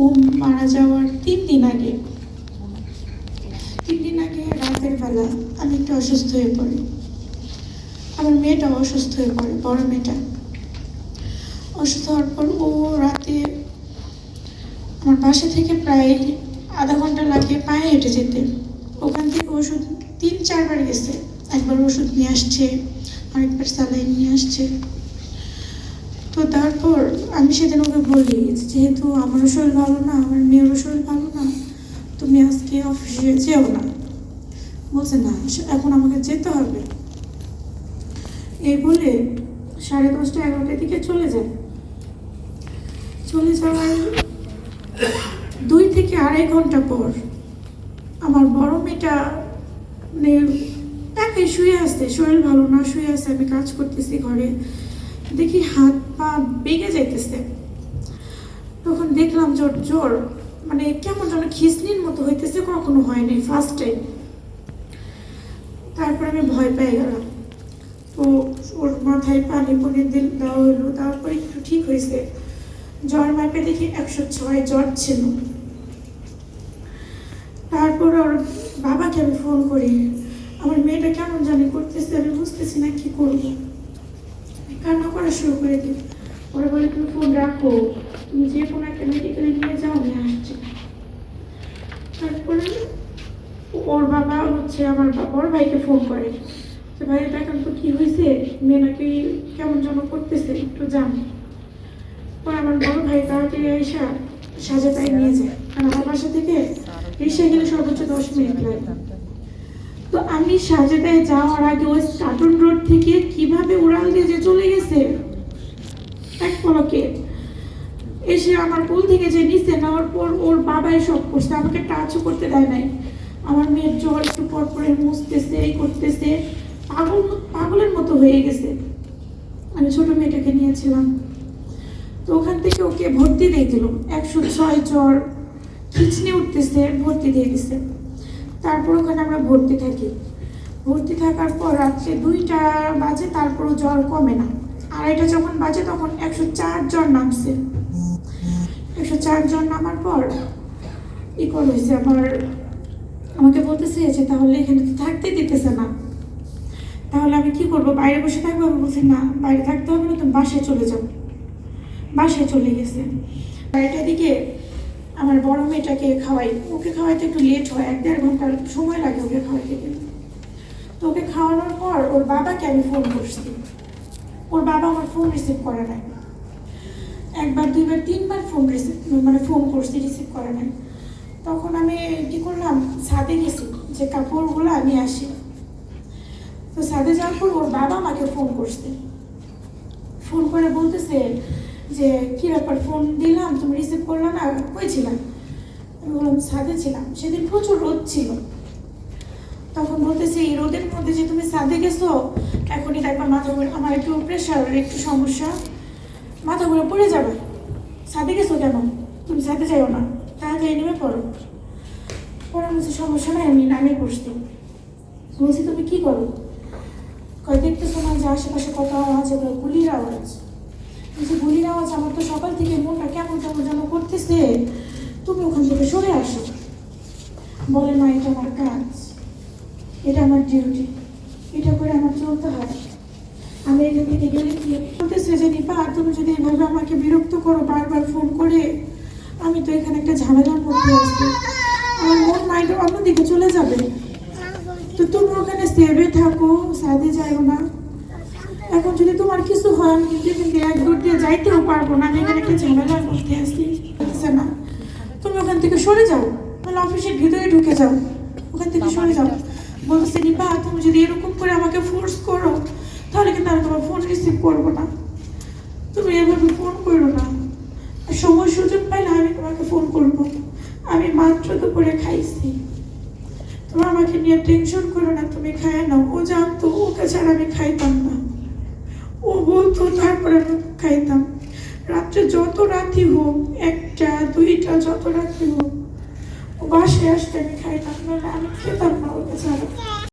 ও মারা যাওয়ার তিন দিন আগে। তিন দিন আগে রাতের বেলা আমি একটু অসুস্থ হয়ে পড়ি। আমার মেয়েটাও অসুস্থ হয়ে পড়ে, বড় মেয়েটা। অসুস্থ হওয়ার পর ও রাতে আমার বাসা থেকে প্রায় আধা ঘণ্টা লাগে পায়ে হেঁটে যেতে। ওখান থেকে ওষুধ তিন, চারবার গেছে। একবার ওষুধ নিয়ে আসছে, আরেকবার স্যালাইন নিয়ে আসছে। তো তারপর আমি সেদিন ওকে বলি যেহেতু আমারও শরীর ভালো না, আমার মেয়েরও শরীর ভালো না, তুমি আজকে অফিসে যেও না। বলছে, না, এখন আমাকে যেতে হবে। এই বলে সাড়ে দশটা এগারোটার দিকে চলে যায়। চলে যাওয়ার দুই থেকে আড়াই ঘণ্টা পর আমার বড় মেয়েটা মানে একাই শুয়ে আসছে শরীর ভালো না, শুয়ে আছে, আমি কাজ করতেছি ঘরে। দেখি হাত পা বেগে যাইতেছে। তখন দেখলাম জোর জোর মানে কেমন যেন খিসনির মতো হইতেছে, কখনো হয়নি ফার্স্ট টাইম তারপর আমি ভয় পেয়ে গেলাম। তো ওর মাথায় পানি পনির দিল, দেওয়া হলো তারপরে একটু ঠিক হয়েছে জ্বর মাপে দেখি একশো ছয় জ্বর ছিল। তারপর ওর বাবাকে আমি ফোন করি, আমার মেয়েটা কেমন জানি করতেছে, আমি বুঝতেছি না কি করব? করা শুরু করে দিই। ওরা বলে, তুমি ফোন রাখো। তুমি যে কোনো একটা মেডিকেলে নিয়ে যাও, আমি আসছি। তারপরে ওর বাবা হচ্ছে আমার বড় ভাইকে ফোন করে। যে, ভাই দেখেন তো কি হয়েছে? মেয়ে নাকি কেমন যেন করতেছে, একটু জান। পরে আমার বড় ভাই তাড়াতাড়ি এসে সাজাতাই নিয়ে যায়। আর আমার বাসা থেকে রিক্সায় গেলে সর্বোচ্চ দশ মিনিট লাগে। তো আমি সাজেদায় যাওয়ার আগে ওই কার্টুন রোড থেকে কীভাবে উড়াল দিয়ে যে চলে গেছে? এক পলকে। এসে আমার কোল থেকে যে নিচে নেওয়ার পর ওর বাবাই সব করছে, আমাকে টাচও করতে দেয় নাই। আমার মেয়ের জ্বর একটু পর পরে মুছতেছে, এই করতেছে। পাগল পাগলের মতো হয়ে গেছে। আমি ছোট মেয়েটাকে নিয়েছিলাম। তো ওখান থেকে ওকে ভর্তি দিয়ে দিল। একশো ছয় জ্বর, খিচনি উঠতেছে, ভর্তি দিয়ে দিছে। তারপর ওখানে আমরা ভর্তি থাকি। ভর্তি থাকার পর রাত্রে দুইটা বাজে, তারপরও জ্বর কমে না। আড়াইটা যখন বাজে, তখন একশো চার জ্বর নামছে। একশো চার জ্বর নামার পর ই হয়েছে আমার, আমাকে বলতেছে যে তাহলে এখানে তো থাকতে দিতেছে না। তাহলে আমি কি করব? বাইরে বসে থাকব? আমি বলছি, না, বাইরে থাকতে হবে না, তুমি বাসায় চলে যাও। বাসায় চলে গেছে। বাড়িটার দিকে আমার বড় মেয়েটাকে খাওয়াই। ওকে খাওয়াইতে একটু লেট হয়, এক দেড় ঘণ্টা সময় লাগে ওকে খাওয়াইতে গেলে। তো ওকে খাওয়ানোর পর ওর বাবাকে আমি ফোন করছি। ওর বাবা আমার ফোন রিসিভ করে নাই। একবার, দুইবার, তিনবার ফোন রিসিভ মানে ফোন করছি রিসিভ করে নাই। তখন আমি কি করলাম, ছাদে গেছি, যে কাপড়গুলো আমি আসি। তো ছাদে যাওয়ার পর ওর বাবা আমাকে ফোন করছে। ফোন করে বলতেছে যে, কি ব্যাপার? ফোন দিলাম, তুমি রিসিভ করলে না? কই ছিলাম? আমি বললাম, ছাদে ছিলাম। সেদিন প্রচুর রোদ ছিল। তখন বলতেছে, এই রোদের মধ্যে যে তুমি ছাদে গেছো, এখনই দেখবা মাথা ঘুরে, আমার একটু প্রেশার একটু সমস্যা। মাথা ঘুরে পড়ে যাবে। ছাদে গেছো কেন? তুমি ছাদে যাইও না। তাড়াতাড়ি নেমে পড়ো। পরে বলছে, সমস্যা নাই, আমি নামে পড়ছি। বলছি, তুমি কী করো? কয়, দেখতেছো না যে আশেপাশে কত আওয়াজ, এগুলো গুলির আওয়াজ। বলছি গুলির আওয়াজ আমার তো সকাল থেকে মনটা কেমন কেমন যেন করতেছে, তুমি ওখান থেকে সরে আসো। বলে না এটা আমার কাজ। এটা আমার ডিউটি এটা করে আমার চলতে হয় আমি এখান থেকে গেলে কি বলতেছে যে নিপা তুমি যদি এভাবে আমাকে বিরক্ত করো, বারবার ফোন করে, আমি তো এখানে একটা ঝামেলার মধ্যে আছি। আমার মন মাইন্ড অন্যদিকে চলে যাবে। তো তুমি ওখানে সেভে থাকো সাদে যাইও না। এখন যদি তোমার কিছু হয়, আমি কিন্তু থেকে এক দূর দিয়ে যাইতেও পারব না। আমি এখানে একটা ঝামেলার মধ্যে বলতেছে না? তুমি ওখান থেকে সরে যাও। তাহলে অফিসের ভিতরে ঢুকে যাও। ওখান থেকে সরে যাও। বলতেছে, নিপা, তুমি যদি এরকম করে আমাকে ফোর্স করো, তাহলে কিন্তু আমি তোমার ফোন রিসিভ করব না। তুমি এভাবে ফোন করো না। সময় সুযোগ পাইলে আমি তোমাকে ফোন করব। আমি মাত্র তো করে খাইছি। তুমি আমাকে নিয়ে টেনশন করো না। তুমি খায় নাও। ও জানতো, ওকে ছাড়া আমি খাইতাম না। ও বলতো তারপরে আমি খাইতাম। রাত্রে যত রাতি হোক, একটা, দুইটা, যত রাত্রি হোক, ও বাসায় আসতে আমি খাইতাম না আমি খেতাম না ওকে ছাড়া